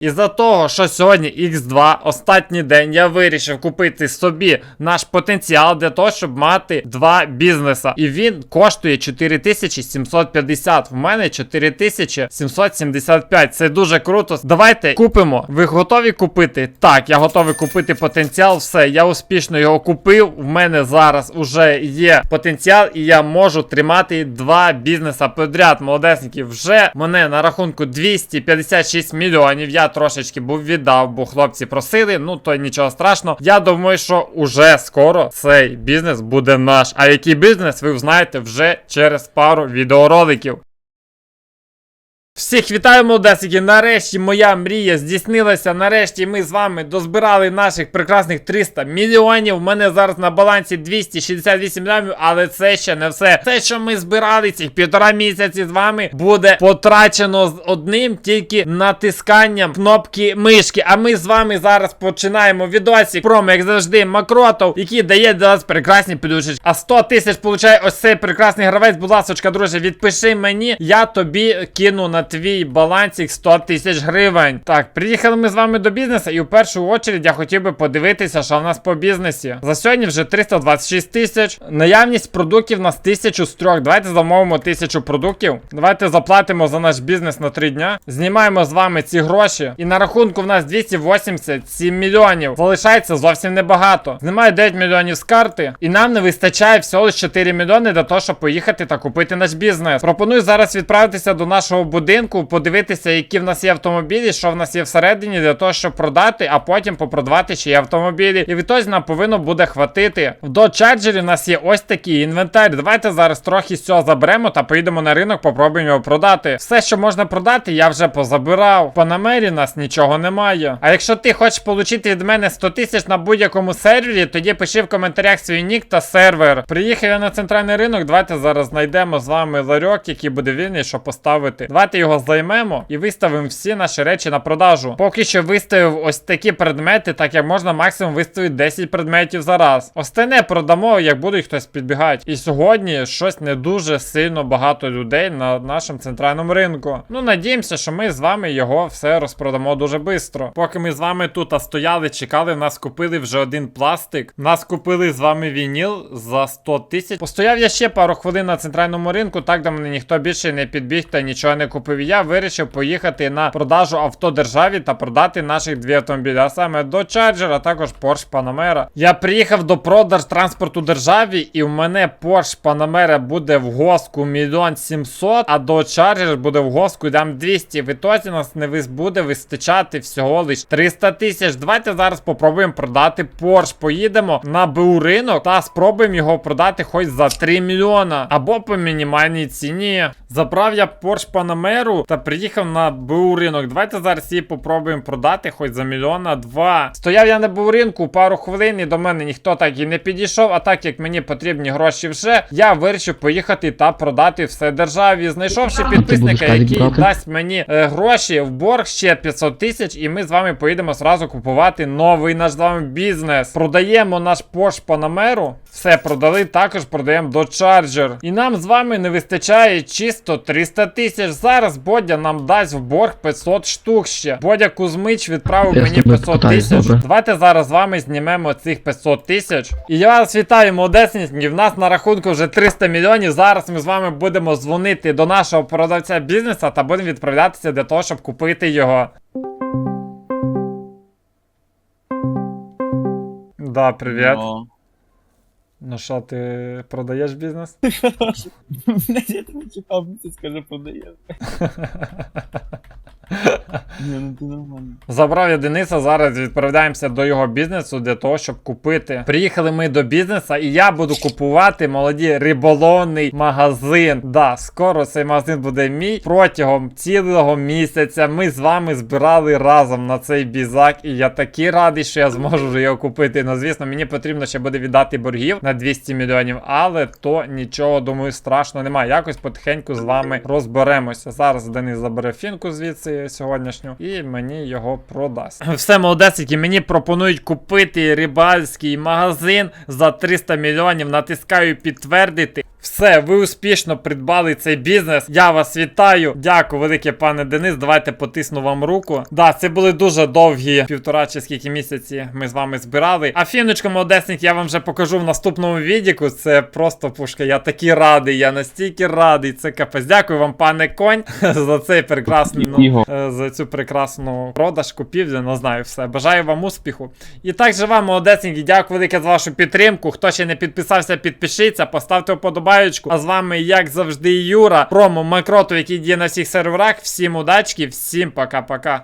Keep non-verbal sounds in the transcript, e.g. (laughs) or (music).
Із-за того, що сьогодні X2, останній день, я вирішив купити собі наш потенціал для того, щоб мати два бізнеса. І він коштує 4750. В мене 4775. Це дуже круто. Давайте купимо. Ви готові купити? Так, я готовий купити потенціал. Все, я успішно його купив. В мене зараз уже є потенціал, і я можу тримати два бізнеса подряд. Молодесники, вже мене на рахунку 256 мільйонів. Я трошечки був віддав, бо хлопці просили. Ну то нічого страшного. Я думаю, що уже скоро цей бізнес буде наш. А який бізнес, ви знаєте вже через пару відеороликів. Всіх вітаю, молодесики! Нарешті моя мрія здійснилася. Нарешті ми з вами дозбирали наших прекрасних 300 мільйонів. У мене зараз на балансі 268 мільйонів, але це ще не все. Те, що ми збирали цих півтора місяці з вами, буде потрачено з одним тільки натисканням кнопки мишки. А ми з вами зараз починаємо відосик промо, як завжди, Макротов, який дає для нас прекрасні плюшечки. А 100 тисяч получає ось цей прекрасний гравець. Будь ласка, друже, відпиши мені, я тобі кину на твій балансик 100 тисяч гривень. Так, приїхали ми з вами до бізнесу, і в першу очередь я хотів би подивитися, що в нас по бізнесі. За сьогодні вже 326 тисяч. Наявність продуктів у нас 1000 з трьох. Давайте замовимо 1000 продуктів. Давайте заплатимо за наш бізнес на 3 дня. Знімаємо з вами ці гроші. І на рахунку в нас 287 мільйонів. Залишається зовсім небагато. Знімаю 9 мільйонів з карти. І нам не вистачає всього лише 4 мільйони для того, щоб поїхати та купити наш бізнес. Пропоную зараз відправитися до нашого будинку, подивитися, які в нас є автомобілі, що в нас є всередині, для того, щоб продати, а потім попродавати ще й автомобілі. І відтоді нам повинно буде хватити. В Charger у нас є ось такий інвентар. Давайте зараз трохи з цього заберемо та поїдемо на ринок, попробуємо його продати. Все, що можна продати, я вже позабирав. В Панамері нас нічого немає. А якщо ти хочеш отримати від мене 100 тисяч на будь-якому сервері, тоді пиши в коментарях свій нік та сервер. Приїхав я на центральний ринок. Давайте зараз знайдемо з вами ларьок, який буде вільний, щоб поставити. Давайте його займемо і виставимо всі наші речі на продажу. Поки що виставив ось такі предмети, так як можна максимум виставити 10 предметів за раз. Остальне продамо, як будуть хтось підбігати. І сьогодні щось не дуже сильно багато людей на нашому центральному ринку. Ну, надіємося, що ми з вами його все розпродамо дуже швидко. Поки ми з вами тут стояли, чекали, нас купили вже один пластик. Нас купили з вами вініл за 100 тисяч. Постояв я ще пару хвилин на центральному ринку, так до мене ніхто більше не підбіг та нічого не купив. І Я вирішив поїхати на продажу авто державі та продати наших дві автомобілі, а саме до Charger, а також Porsche Panamera. Я приїхав до продаж транспорту державі, і в мене Porsche Panamera буде в госку мільйон сімсот, а до Charger буде в госку дам 200. В ітоці нас не буде вистачати всього лиш 300 тисяч. Давайте зараз попробуємо продати Porsche. Поїдемо на БУ ринок та спробуємо його продати хоч за 3 мільйона або по мінімальній ціні. Забрав я Porsche Panamera та приїхав на БУ ринок. Давайте зараз її попробуємо продати хоч за мільйона два. Стояв я на БУ ринку пару хвилин і до мене ніхто так і не підійшов. А так як мені потрібні гроші вже, я вирішив поїхати та продати все державі. Знайшовши підписника, який дасть мені е, гроші в борг ще 500 тисяч, і ми з вами поїдемо зразу купувати новий наш з вами бізнес. Продаємо наш Porsche Panamera. Все продали, також продаємо до Charger. І нам з вами не вистачає чисто 300 тисяч. Зараз Бодя нам дасть в борг 500 штук ще. Бодя Кузьмич відправив Я мені 500 покатаюсь, тисяч. добре. Давайте зараз з вами знімемо цих 500 тисяч. І я вас вітаю, молодесенькі. В нас на рахунку вже 300 мільйонів. Зараз ми з вами будемо дзвонити до нашого продавця бізнесу та будемо відправлятися для того, щоб купити його. Да, привіт. Ну, Ну що, ти продаєш бізнес? (laughs) Я тебе чекав, ти скажи, продає. (laughs) Ні, ну ти нормально. Забрав я Дениса, зараз відправляємося до його бізнесу для того, щоб купити. Приїхали ми до бізнесу, і я буду купувати молоді риболовний магазин. Да, скоро цей магазин буде мій. Протягом цілого місяця ми з вами збирали разом на цей бізак. І я такий радий, що я зможу вже його купити. Ну, звісно, мені потрібно ще буде віддати боргів на 200 мільйонів, але то нічого, думаю, страшного немає. Якось потихеньку з вами розберемося. Зараз Денис забере фінку звідси сьогоднішню, і мені його продасть. (laughs) Все, молодесики, мені пропонують купити рибальський магазин за 300 мільйонів. Натискаю підтвердити. Все, ви успішно придбали цей бізнес. Я вас вітаю. Дякую, велике пане Денис. Давайте потисну вам руку. Да, це були дуже довгі півтора чи скільки місяці ми з вами збирали. А фіночку молодесник я вам вже покажу в наступному відіку. Це просто пушка. Я такий радий, я настільки радий. Це капець. Дякую вам, пане конь, (laughs) за цей прекрасний ну, е, за цю прекрасну продаж купівлю. Не знаю все. Бажаю вам успіху. І також вам, молодесенькі, дякую велике за вашу підтримку. Хто ще не підписався, підпишіться, поставте вподобаючку. А з вами, як завжди, Юра, промо Макроту, який діє на всіх серверах. Всім удачки, всім пока-пока.